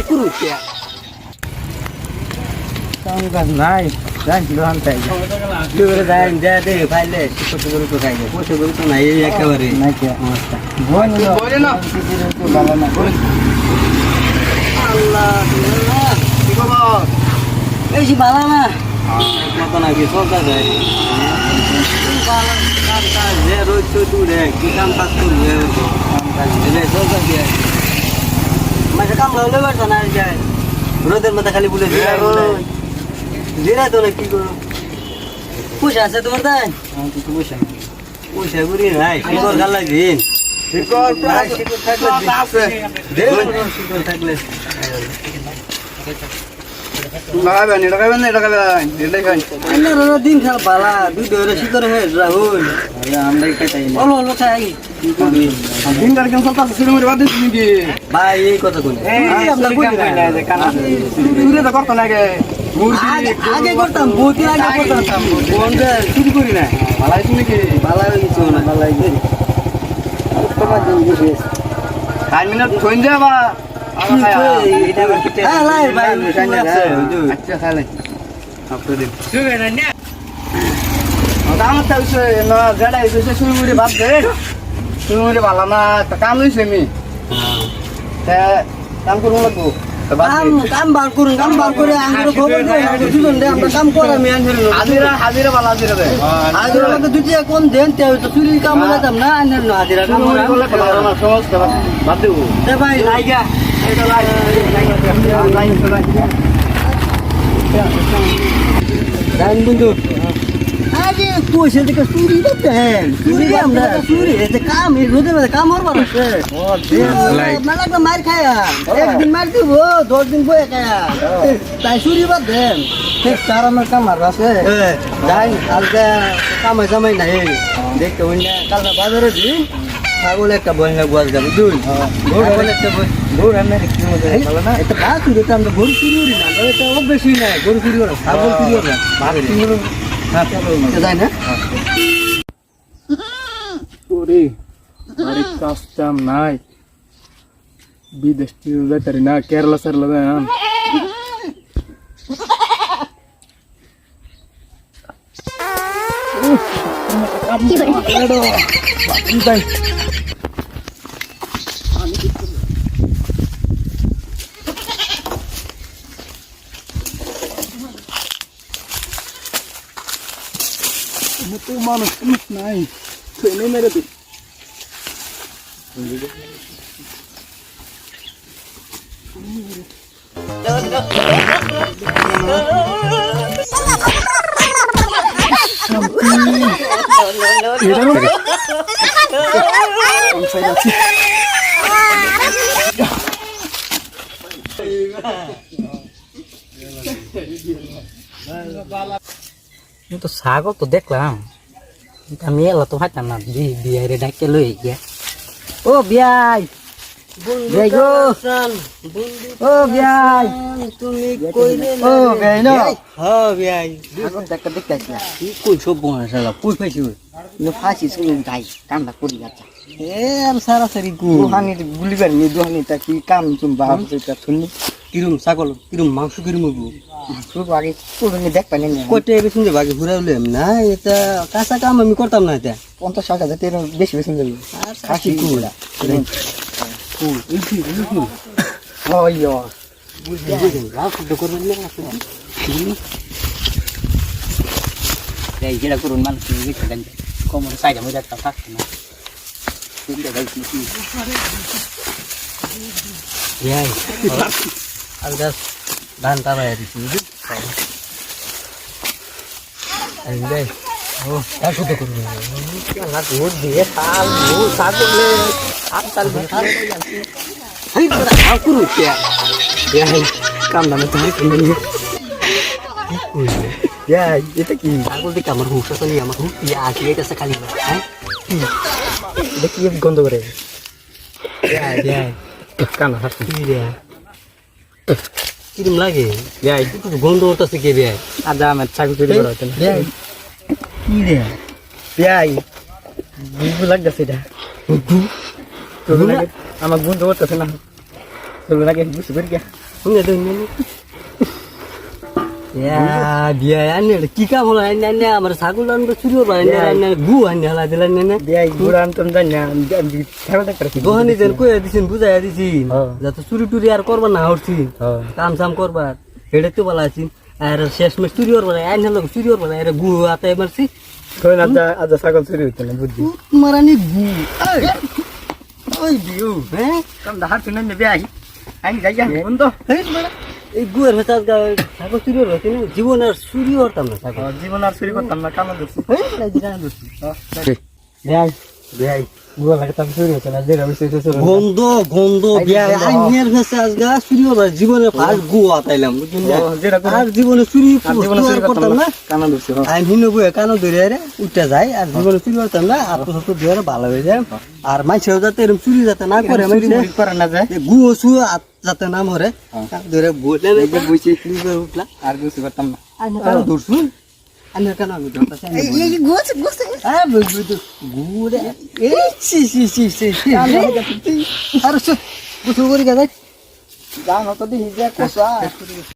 করু কাম কাজ নাই একেবারে। বেশি ভালো না। মতো নাকি চলতে যায় রোজ কি কাম কাজ করবে? চলতে দিয়ে। মাঝে কাম হলে পারতো না যায়। রোদের মধ্যে খালি বলে জিরা জিরা তো না কি করো পয়সা আছে তোমার তাই? পয়সা করি নাই শিকড় গাল লাগবে শিকড় নাই, শিকড় থাকলে শিকড় থাকলে লাগাবেন দিন খাল পালা দুই শিকড় হয়ে রাহুল। আমরা না ভাই এই কথা না আগে। আগে করতাম বহুত আগে করতাম। শুরু করি না ভালো আছে নাকি? ভালো হয়ে না ভালো দিন বেশি খাই মিনিট থইন যা বা হ্যাঁ লাই ভাই আচ্ছা খাইলে আপনাদের আমার তো হচ্ছে না গাড়ি হচ্ছে শুরু করে বাদ শুরু করে ভালো না একটা কাম লইছে তা কাম করব লাগবো। তা কাম। কাম বার করুন কাম বার করে আমরা খবর দেই দুজন দে আমরা কাম করা আমি আনছিল হাজিরা হাজিরা ভালো হাজিরা দে। হাজিরা আমাকে দুটি কম দেন তে তো চুরি কাম বলাতাম না আনল না হাজিরা কাম তো ভালো না বাদ দেবো। দে ভাই লাইগা। এটা লাই লাই লাই জান বন্ধু আরে পয়সা থেকে চুরি করতেন চুরি আমরা চুরি এতে কাম এই রোদের মধ্যে কাম হবার আছে মেলাটা মার খায়া। একদিন মার দিব দশ দিন বয়ে খায়া। তাই চুরি বাদ দেন। তার আমার কাম আর আছে যাই কালকে কামাই জামাই নাই। দেখতে হইনা কালকে বাজারে দিন ছাগল একটা বই না গোয়াল যাবে দুই। একটা বই দূর আমি দেখছি মধ্যে ভালো না? এটা কাজ চুরি তো আমরা গরু চুরি করি না আমরা এটা অভ্যেসই নাই গরু চুরি করা ছাগল চুরি করা হ্যাঁ চলো না। ওরে বাড়ির কাজ নাই। বিদেশ যাইতারি না কেরালা সারলা যাই তো মানুষ মানুষ নাই। ট্রেনে মেরে দিই তো ছাগল তো দেখলাম। আমি এলা তো হাঁটাম না বিয়াই রে ডাকে লই গিয়া ও বিয়াই! বিয়াই গো! ও বিয়াই! তুমি কইলে ও বেই না? হ্যাঁ বিয়াই। এখন দেখা দেখতে আসলা কি কই সব বনা শালা কই পাইছি ফাঁসি শুনে যাই কামটা করি যাচ্ছা এ আর সারা সারি গু দুহানি গুলি কি কাম তুমি শুনি। কিরম ছাগল কিরম মাংস কিরম কয়টা বেশি বাকি ঘুরে উঠলাম না এটা কাঁচা কাম আমি করতাম না এটা পঞ্চাশ ষাট হাজার তেরো বেশি বেশি যাবে আর খাসি কুমড়া যেটা করুন মানুষ কোমর সাইডে মধ্যে থাকছে না ইয়াই আর গাছ ধান তারা দিছি বুঝলি ও আর শব্দ করুন না ভোট দিয়ে তাল ভোট সাগলে আর তাল তাল হাই তোরা আও করু কাম নামে তাই ইয়াই এটা কি ছাগল দেখে আমার হুঁশ আসলে আমার হুঁশ ইয়া আসলে এটা সে খালি হ্যাঁ দেখি গন্ধ করে কানা হাসি কিরম লাগে? ভাই একটু গন্ধ উঠতেছে কে রে আদা আমার ছাগল চুরি করা হতো কি রে? ভাই বুঝবু লাগতেছে এটা। আমার গন্ধ করতেছে না। তোর লাগে বুঝতে পারি কে বিয়া আনি কি কাম হলো আনি আনি আমার ছাগল আনব চুরি করব আনি আনি গু আনি হালা দিলেন না বিয়াই বুড়া আনতাম জানি না থাকো দেখ দোহানি যেন কইয়া দিছেন বুঝাইয়া দিছি। যাতে চুরি টুরি আর করবা না হরছি কাম সাম করবার হেডে তো বলা আছি আর শেষ মেশ চুরি করবা না আইন হলো চুরি করবা না গু হাতে মারছি কই না আজ আজ ছাগল চুরি হইতো না বুঝছি মারানি গু ওই দিও হ্যাঁ কাম দা হাত নেবে আই আই যাই বন্ধ বেটা, এই গুয়ের ভেতর ছাগল চুরি করব কিন্তু জীবন আর চুরি করতাম না ছাগল। জীবন আর চুরি করতাম না কামা ধরছি। ভাই বুড়া গন্ধ গন্ধ ভেসে চুরি জীবনে ফার্স্ট আর জীবনে চুরি আর জীবনে চুরি করতাম করতাম না না। ধরছি। আইন হিনে বয়ে কানো ধরে রে উঠতে যায় আর জীবনে চুরি করতাম না আর তো তো ধরে ভালো হয়ে যায়। আর যাতে এরকম চুরি যাতে না করে করে না যায়। গু সু যাতে না মরে। ধরে বলে উঠলা। আর বুঝতে পারতাম না। ধরছুন আইনে কানো আমি ধরতাছি এই গোছ গোছ আরে বুঝু গুড়ে এই সি সি সি সি আরে বুঝু করে গেছে জানো তো দেখি যে কোসা